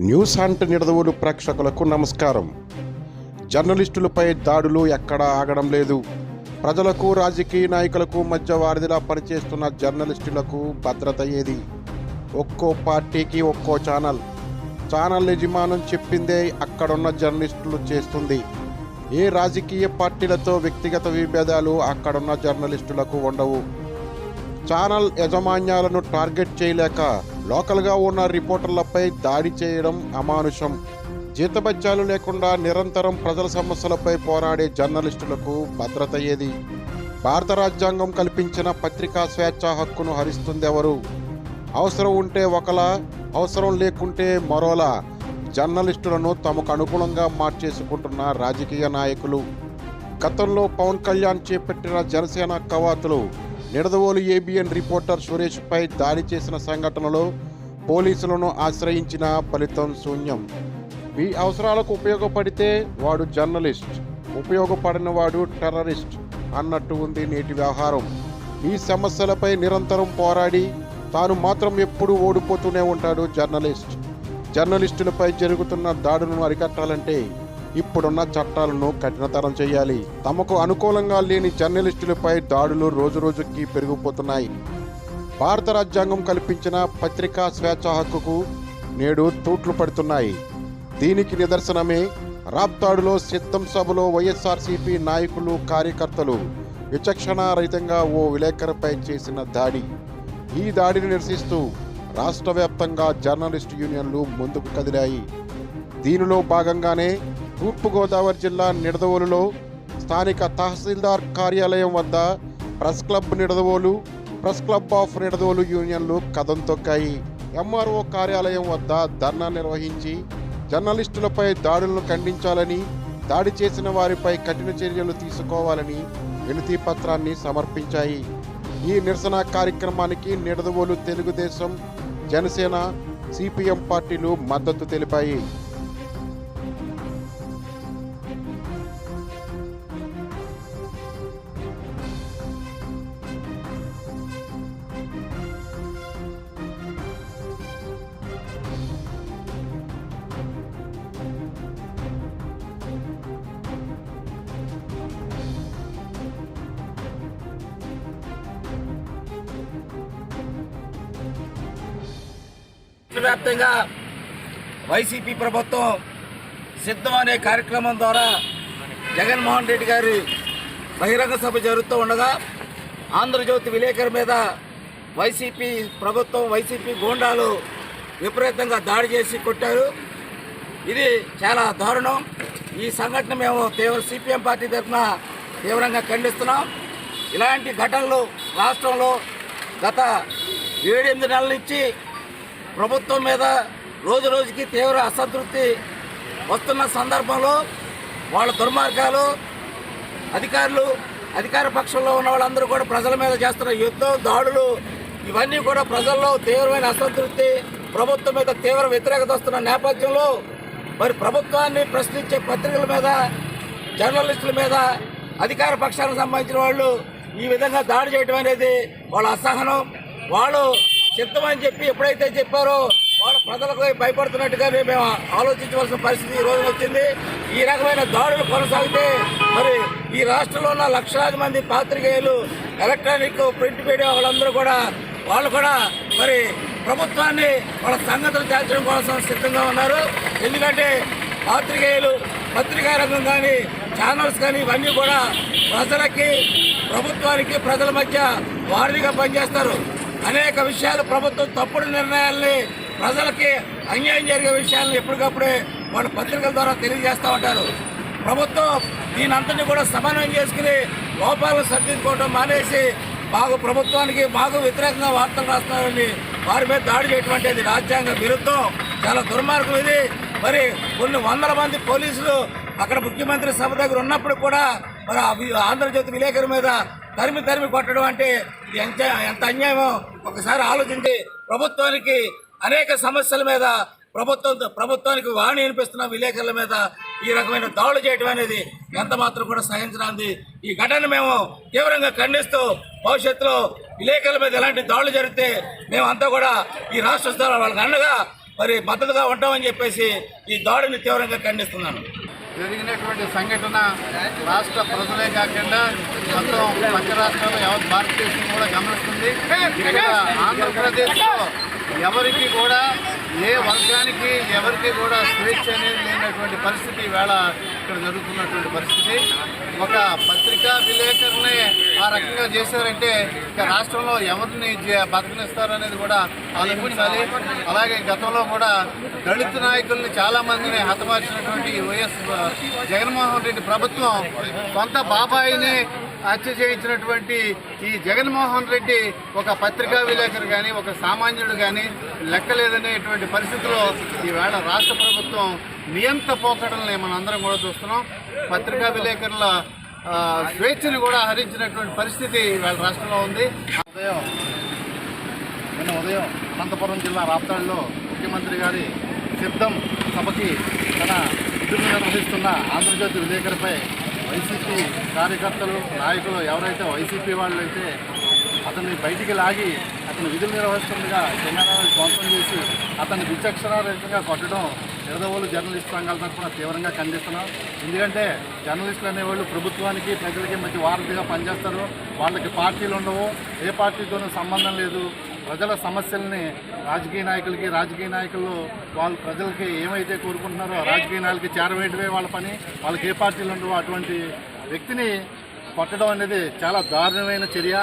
News అంట నిడదవులు ప్రేక్షకులకు నమస్కారం. జర్నలిస్టులపై దాడులు ఎక్కడా ఆగడం లేదు. ప్రజలకు రాజకీయ నాయకులకు మధ్య వారిదిలా పనిచేస్తున్న జర్నలిస్టులకు భద్రత ఏది? ఒక్కో పార్టీకి ఒక్కో ఛానల్. ఛానల్ యజమానం చెప్పిందే అక్కడున్న జర్నలిస్టులు చేస్తుంది. ఏ రాజకీయ పార్టీలతో వ్యక్తిగత విభేదాలు అక్కడున్న జర్నలిస్టులకు ఉండవు. ఛానల్ యాజమాన్యాలను టార్గెట్ చేయలేక లోకల్గా ఉన్న రిపోర్టర్లపై దాడి చేయడం అమానుషం. జీతబత్యాలు లేకుండా నిరంతరం ప్రజల సమస్యలపై పోరాడే జర్నలిస్టులకు భద్రత ఏది భారత రాజ్యాంగం కల్పించిన పత్రికా స్వేచ్ఛ హక్కును హరిస్తుందెవరు? అవసరం ఉంటే ఒకలా అవసరం లేకుంటే మరోలా జర్నలిస్టులను తమకు అనుగుణంగా మార్చేసుకుంటున్న రాజకీయ నాయకులు. గతంలో పవన్ కళ్యాణ్ చేపట్టిన జనసేన కవాతులు నిడదవోలు ఏబిఎన్ రిపోర్టర్ సురేష్పై దాడి చేసిన సంఘటనలో పోలీసులను ఆశ్రయించిన ఫలితం శూన్యం. మీ అవసరాలకు ఉపయోగపడితే వాడు జర్నలిస్ట్ ఉపయోగపడిన వాడు టెర్రరిస్ట్ అన్నట్టు ఉంది నేటి వ్యవహారం. ఈ సమస్యలపై నిరంతరం పోరాడి తాను మాత్రం ఎప్పుడూ ఓడిపోతూనే ఉంటాడు జర్నలిస్ట్. జర్నలిస్టులపై జరుగుతున్న దాడులను అరికట్టాలంటే ఇప్పుడున్న చట్టాలను కఠినతరం చేయాలి. తమకు అనుకూలంగా లేని జర్నలిస్టులపై దాడులు రోజురోజుకి పెరిగిపోతున్నాయి. భారత రాజ్యాంగం కల్పించిన పత్రికా స్వేచ్ఛ హక్కుకు నేడు తూట్లు పడుతున్నాయి. దీనికి నిదర్శనమే రాప్తాడులో సిద్ధం సభలో వైఎస్ఆర్సీపీ నాయకులు కార్యకర్తలు విచక్షణారహితంగా ఓ విలేకరుపై చేసిన దాడి. ఈ దాడిని నిరసిస్తూ రాష్ట్ర వ్యాప్తంగా జర్నలిస్టు యూనియన్లు ముందుకు కదిలాయి. దీనిలో భాగంగానే తూర్పుగోదావరి జిల్లా నిడదవోలులో స్థానిక తహసీల్దార్ కార్యాలయం వద్ద press club Nidadavolu press club of Nidadavolu యూనియన్లు కథం తొక్కాయి. ఎంఆర్ఓ కార్యాలయం వద్ద ధర్నా నిర్వహించి జర్నలిస్టులపై దాడులను ఖండించాలని దాడి చేసిన వారిపై కఠిన చర్యలు తీసుకోవాలని వినతి పత్రాన్ని సమర్పించాయి. ఈ నిరసన కార్యక్రమానికి నిడదవోలు తెలుగుదేశం జనసేన సిపిఎం పార్టీలు మద్దతు తెలిపాయి. వ్యాప్తంగా వైసీపీ ప్రభుత్వం సిద్ధం అనే కార్యక్రమం ద్వారా జగన్మోహన్ రెడ్డి గారి బహిరంగ సభ జరుగుతూ ఉండగా ఆంధ్రజ్యోతి విలేకరు మీద వైసీపీ ప్రభుత్వం వైసీపీ గోండాలు విపరీతంగా దాడి చేసి కొట్టారు. ఇది చాలా దారుణం. ఈ సంఘటన మేము తీవ్ర సిపిఎం పార్టీ తరఫున తీవ్రంగా ఖండిస్తున్నాం. ఇలాంటి ఘటనలు రాష్ట్రంలో గత ఏడెనిమిది నెలల నుంచి ప్రభుత్వం మీద రోజు రోజుకి తీవ్ర అసంతృప్తి వస్తున్న సందర్భంలో వాళ్ళ దుర్మార్గాలు అధికారులు అధికార పక్షంలో ఉన్న వాళ్ళందరూ కూడా ప్రజల మీద చేస్తున్న యుద్ధం దాడులు ఇవన్నీ కూడా ప్రజల్లో తీవ్రమైన అసంతృప్తి ప్రభుత్వం మీద తీవ్ర వ్యతిరేకత వస్తున్న నేపథ్యంలో మరి ప్రభుత్వాన్ని ప్రశ్నించే పత్రికల మీద జర్నలిస్టుల మీద అధికార పక్షానికి సంబంధించిన వాళ్ళు ఈ విధంగా దాడి చేయడం అనేది వాళ్ళ అసహనం. వాళ్ళు సిద్ధమని చెప్పి ఎప్పుడైతే చెప్పారో వాళ్ళు ప్రజలకు భయపడుతున్నట్టుగానే మేము ఆలోచించవలసిన పరిస్థితి ఈ రోజు వచ్చింది. ఈ రకమైన దాడులు కొనసాగితే మరి ఈ రాష్ట్రంలో ఉన్న లక్షలాది మంది పాత్రికేయులు ఎలక్ట్రానిక్ ప్రింట్ మీడియా వాళ్ళందరూ కూడా వాళ్ళు కూడా మరి ప్రభుత్వాన్ని వాళ్ళ సంగతులు తేల్చడం కోసం సిద్ధంగా ఉన్నారు. ఎందుకంటే పాత్రికేయులు పత్రికా రంగం కానీ ఛానల్స్ కానీ ఇవన్నీ కూడా ప్రజలకి ప్రభుత్వానికి ప్రజల మధ్య వారధిగా పనిచేస్తారు. అనేక విషయాలు ప్రభుత్వం తప్పుడు నిర్ణయాల్ని ప్రజలకి అన్యాయం జరిగే విషయాలను ఎప్పటికప్పుడే వాళ్ళు పత్రికల ద్వారా తెలియజేస్తూ ఉంటారు. ప్రభుత్వం దీనంతటిని కూడా సమన్వయం చేసుకుని లోపాలను సర్దించుకోవడం మానేసి మాకు ప్రభుత్వానికి మాకు వ్యతిరేకంగా వార్తలు రాస్తున్నారని వారి మీద దాడి చేయటం రాజ్యాంగ విరుద్ధం. చాలా దుర్మార్గం ఇది. మరి కొన్ని వందల మంది పోలీసులు అక్కడ ముఖ్యమంత్రి సభ దగ్గర ఉన్నప్పుడు కూడా మరి ఆంధ్రజ్యోతి విలేకరు మీద తరిమి తరిమి కొట్టడం అంటే ఇది ఎంత ఎంత అన్యాయమో ఒకసారి ఆలోచించి ప్రభుత్వానికి అనేక సమస్యల మీద ప్రభుత్వం ప్రభుత్వానికి వాణి వినిపిస్తున్న విలేకరుల మీద ఈ రకమైన దాడులు చేయడం అనేది ఎంత మాత్రం కూడా సహించడానికి ఈ ఘటన మేము తీవ్రంగా ఖండిస్తూ భవిష్యత్తులో విలేకరుల మీద ఎలాంటి దాడులు జరిగితే మేమంతా కూడా ఈ రాష్ట్ర స్థాయిలో వాళ్ళకి అండగా మరి మద్దతుగా ఉంటామని చెప్పేసి ఈ దాడిని తీవ్రంగా ఖండిస్తున్నాను. జరిగినటువంటి సంఘటన రాష్ట్ర ప్రజలే కాకుండా మొత్తం పక్క రాష్ట్రాలు యావత్ భారతదేశం కూడా గమనిస్తుంది. ఇక్కడ ఆంధ్రప్రదేశ్లో ఎవరికి కూడా ఏ వర్గానికి ఎవరికి కూడా స్వేచ్ఛ అనేది లేనటువంటి పరిస్థితి ఈవేళ ఇక్కడ జరుగుతున్నటువంటి పరిస్థితి. ఒక పత్రికా విలేకరుని ఆ రకంగా చేశారంటే ఇక రాష్ట్రంలో ఎవరిని జ- బతకనిస్తారనేది కూడా ఆలోచించాలి. అలాగే గతంలో కూడా దళిత నాయకుల్ని చాలామందిని హతమార్చినటువంటి వైఎస్ జగన్మోహన్ రెడ్డి ప్రభుత్వం సొంత బాబాయిని హత్య చేయించినటువంటి ఈ జగన్మోహన్ రెడ్డి ఒక పత్రికా విలేకరు కానీ ఒక సామాన్యుడు కానీ లెక్కలేదనేటువంటి పరిస్థితిలో ఈవేళ రాష్ట్ర ప్రభుత్వం నియంత పోకడల్ని మనందరం కూడా చూస్తున్నాం. పత్రికా విలేకరుల స్వేచ్ఛను కూడా హరించినటువంటి పరిస్థితి వాళ్ళ రాష్ట్రంలో ఉంది. ఉదయం నిన్న ఉదయం అనంతపురం జిల్లా రాప్తాడులో ముఖ్యమంత్రి గారి సిద్ధం సభకి తన విధులు నిర్వహిస్తున్న ఆంధ్రజ్యోతి విలేకరిపై వైసీపీ కార్యకర్తలు నాయకులు ఎవరైతే వైసీపీ వాళ్ళు అయితే అతన్ని బయటికి లాగి అతను విధులు నిర్వహిస్తుండగా కెమెరాను ధ్వంసం చేసి అతన్ని విచక్షణారహితంగా కొట్టడం నిరదవోలు జర్నలిస్ట్ సంఘాల తరఫున తీవ్రంగా ఖండిస్తున్నాం. ఎందుకంటే జర్నలిస్టులు అనేవాళ్ళు ప్రభుత్వానికి ప్రజలకి మంచి వారధిగా పనిచేస్తారు. వాళ్ళకి పార్టీలు ఉండవు. ఏ పార్టీతోనూ సంబంధం లేదు. ప్రజల సమస్యల్ని రాజకీయ నాయకులకి రాజకీయ నాయకులు వాళ్ళు ప్రజలకి ఏమైతే కోరుకుంటున్నారో రాజకీయ నాయకులకి చేరవేయడమే వాళ్ళ పని. వాళ్ళకి ఏ పార్టీలు ఉండవో అటువంటి వ్యక్తిని పట్టడం అనేది చాలా దారుణమైన చర్య.